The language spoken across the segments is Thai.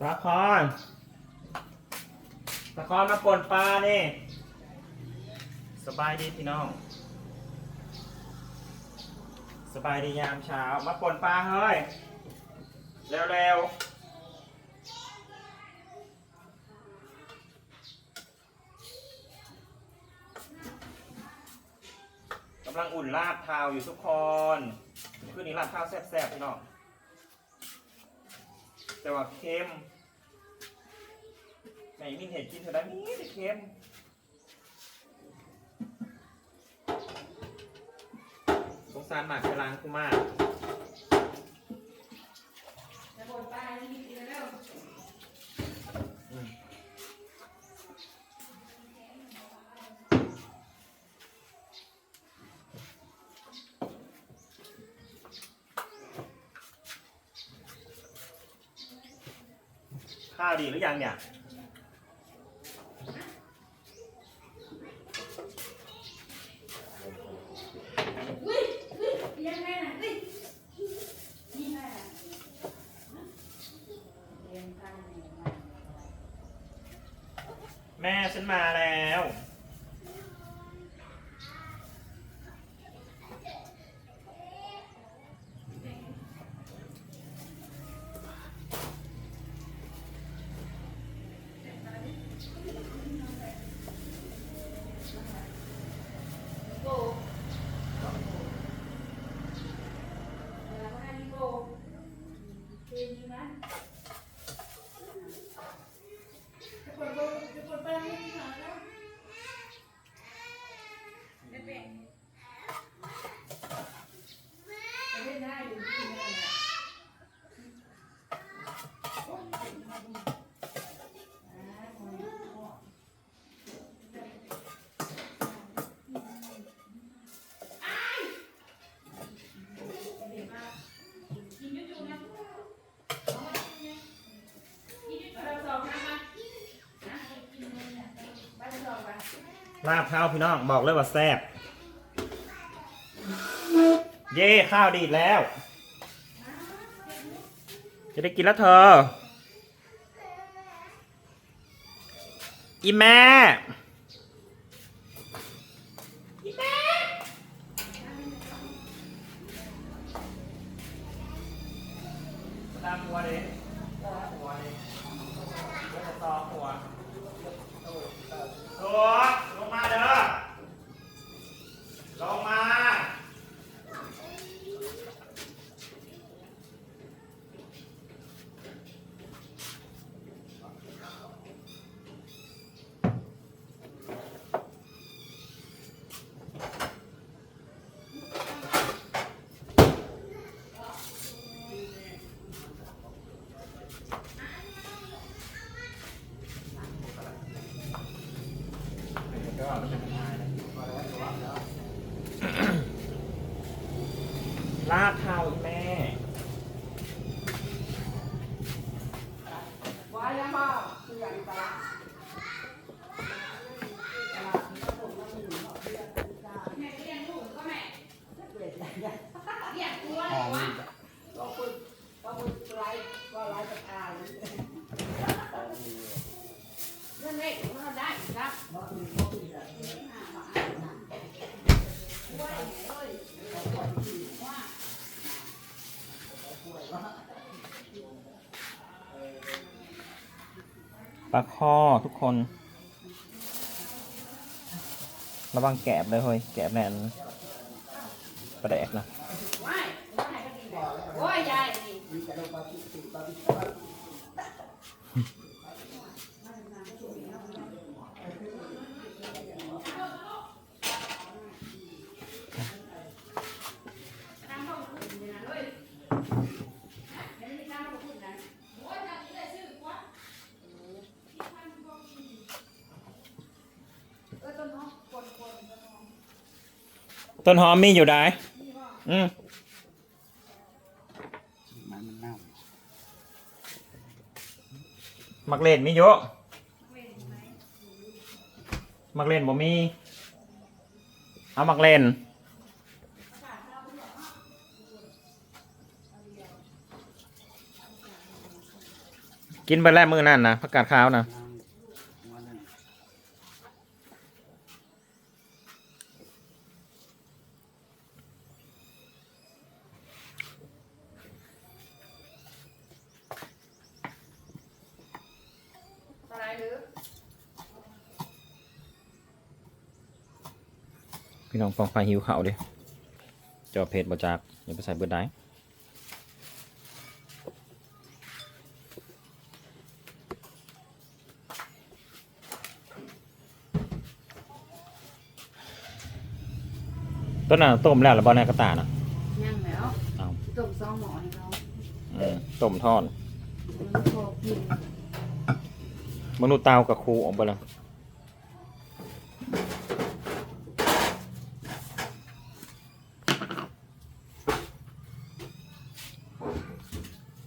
สาคอนสาคอนมาป่นปลานี่สบายดีพี่น้อง สบายดียามเช้า มาป่นปลาเฮ้ย เร็วๆกำลังอุ่นลาบเทาวอยู่ทุกคน คืนนี้ลาบเทาวแซ่บๆพี่น้อง แต่ว่าเค็มไหนมินเห็ดกินเธอได้นี่เค็มสงสารหมากไปล้างกูมาก จะบ่นป้านี่กินแล้ว อืม ข้าวดีหรือยังเนี่ยอุ้ยอุ้ยยังไงนะอุ้ยนี่ไงน่ะเรียนข้างแม่ฉันมาแล้ว Thank you, man. ลาบข้าวพี่น้องบอกเลยว่าแซ่บเย่ข้าวดีดแล้ว จะได้กินแล้วเธอ อีแม่อีแม่ตามหัวดิหัวดิหัวจะต่อหัวตัวลงมาเด้อ ลงมา ลาบเทาแม่ ว่าแล้วพ่อคืออย่างไรแม่เลี้ยงลูกก็แม่เลี้ยงตัวเลยวะเรื่องเล็กของเราได้ครับ ปลาข้อทุกคน ระวังแกบเลยเฮ้ย แกบแน่นปลาแดกนะว้ายาไหนก็ดีเลยโอ้ยยายนี่ น้ำเข้าขุ่นเลยนะเฮ้ยนะเดี๋ยวนี้น้ำเข้าขุ่นนะโอ้ยจะได้ซื้อกว่าเออต้นหอมคนคนต้นหอม ต้นหอมมีอยู่ได้อืมมันมันเน่ามักเล่นมีเยอะเว้นไหมมักเล่นบ่มีเอามักเล่นขาดเราเหรอกินไปแล้วมือนั่นนะผักกาดขาวนะ วันนั้น อะไรหรือ พี่น้องฟองไฟหิวเขาวดิจอเพจบจากอย่าไปใส่เบิดได้ต้นน่ะต้มแล้วหรือบอลในกระตาน่ะยังแล้วเอาต้มซองหมอให้เขาอืมต้มทอดมันพอกินมนุษย์เตากับครูออกไปแล้ว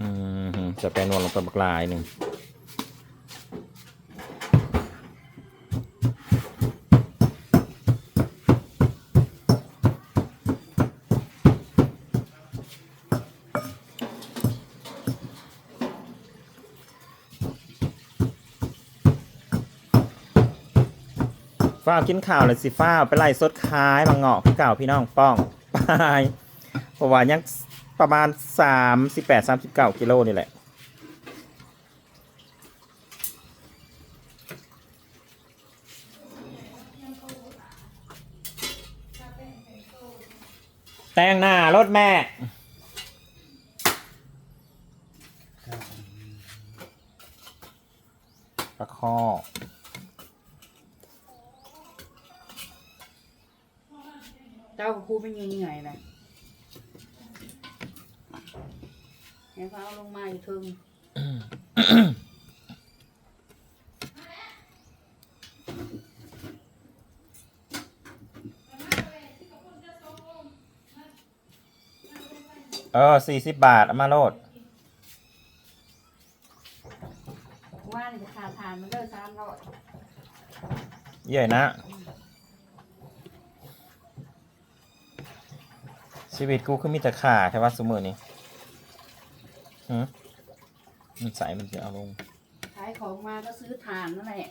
อืม จะแปลนวลลงไปบักลายหนึ่งฝ้ากินข่าวเลยสิฝ้าไปไล่สดคายมาเงาะพี่เก่าพี่น้องป้องไปเพราะว่ายังประมาณสามสิบแปดสามสิบเก้ากิโลนี่แหละ แต่งหน้ารถแม่ตะข้อเจ้ากับครูเป็นยังไงนะให้เขาเอาลงมาอยู่เทึง เออสี่สิบบาทเอามาโลดว่านี่จะขาดทานมันเลิกสามร้อยเย่ยนะ ชีวิตกูคือมีแต่ขาแค่ว่าสมือนี้หืมมันใสมันจะเอาลง ขายของมาก็ซื้อทานนั่นแหละ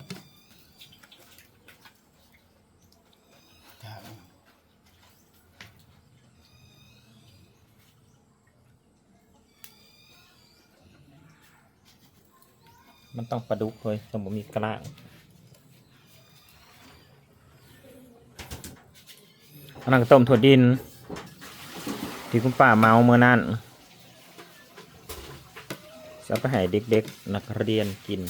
มันต้องประดุกเลยตมผมมีกระางอันนั้นก็ต้มถั่วดิน ที่คุณป้าเมาเมื่อนั้นจะไปให้เด็กๆนักเรียนกิน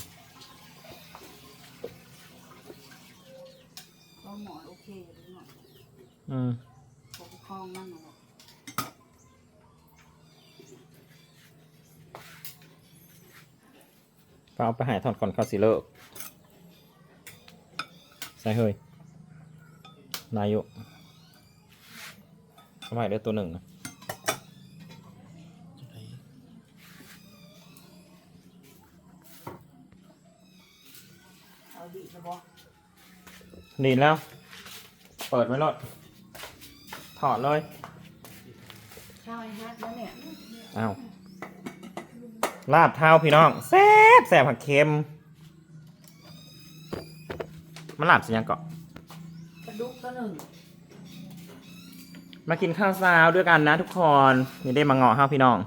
ก็หมอโอเคเลยหมอ อืม ปกครองนั่นน่ะแหละ ป้าเอา ไปใหายทอดก่อนเข้าสิเลิกใส่เฮ้ยนายกเอาไปเด้อตัวหนึ่งนะจะไปเอาดีนะบอกดีแล้ว เปิดไว้รถถอดเลยข้าวไอ้ฮัทแล้วเนี่ย อ้าว ลาบเท้าพี่น้องแซ่บแซ่บผักเค็ม มันลาบสิยังเกาะกระดุกก็หนึ่งมากินข้าวเช้าด้วยกันนะทุกคนนี่ได้มาเงาะห้าพี่น้อง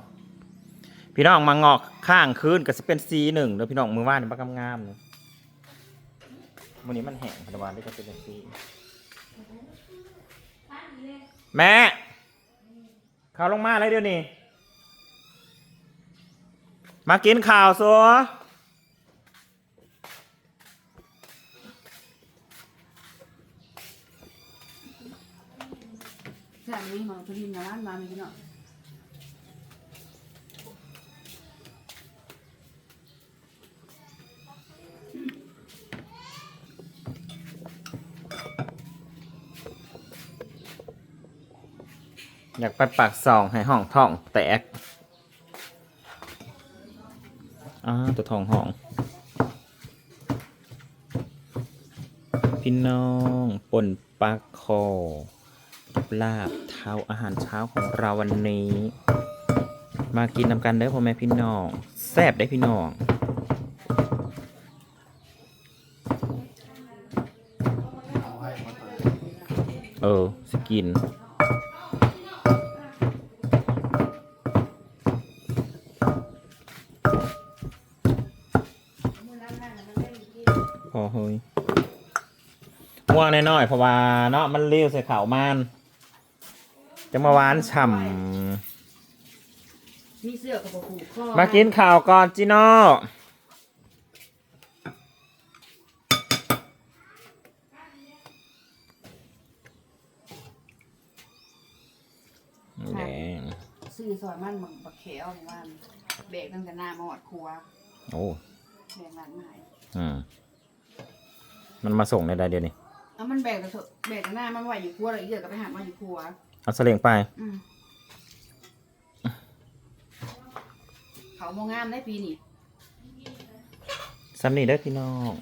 พี่น้องมาเงาะข้างคืนก็จะเป็นสีหนึ่งแล้วพี่น้องมือว่านนี่บักงามๆเลยวันนี้มันแห้งพันวันได้ก็จะเป็นสีแม่เขาลงมาเลยเดี๋ยวนี้ มากินข่าวซัวแค่นี้หมอพลินนะร้านมาไม่กินหรอกอยากไปปากซองให้ห้องท้องแตก อ่าตัวทองห้อง พี่น้องป่นปลาคอลาบเท้าอาหารเช้าของเราวันนี้ มากินนำกันเด้อพ่อแม่พี่น้อง แซ่บได้พี่น้องเออสกิน น้อยๆเพราะว่าเนาะมันเลี้ยวใส่ขาวมันจะมาหวานฉ่มีเสื้อกับผูกคอำมากินข่าวก่อนจิโน่แดงซื้อซอยมันบักบักเขียวนี่ว่าแบกตั้งแต่หน้ามาหอดครัวโอ้แบกร้านใหม่อืมมันมาส่งในใดเดียวนี่ เอามันแบกแต่เถอะแบกแต่หน้ามันไว้อยู่ครัวแล้วอีกเดี๋ยวก็ไปหามาอยู่ครัว เอาเสลียงไป อืมเขาโมงามได้ปีนี้ซ้ำนี่เด้อพี่น้อง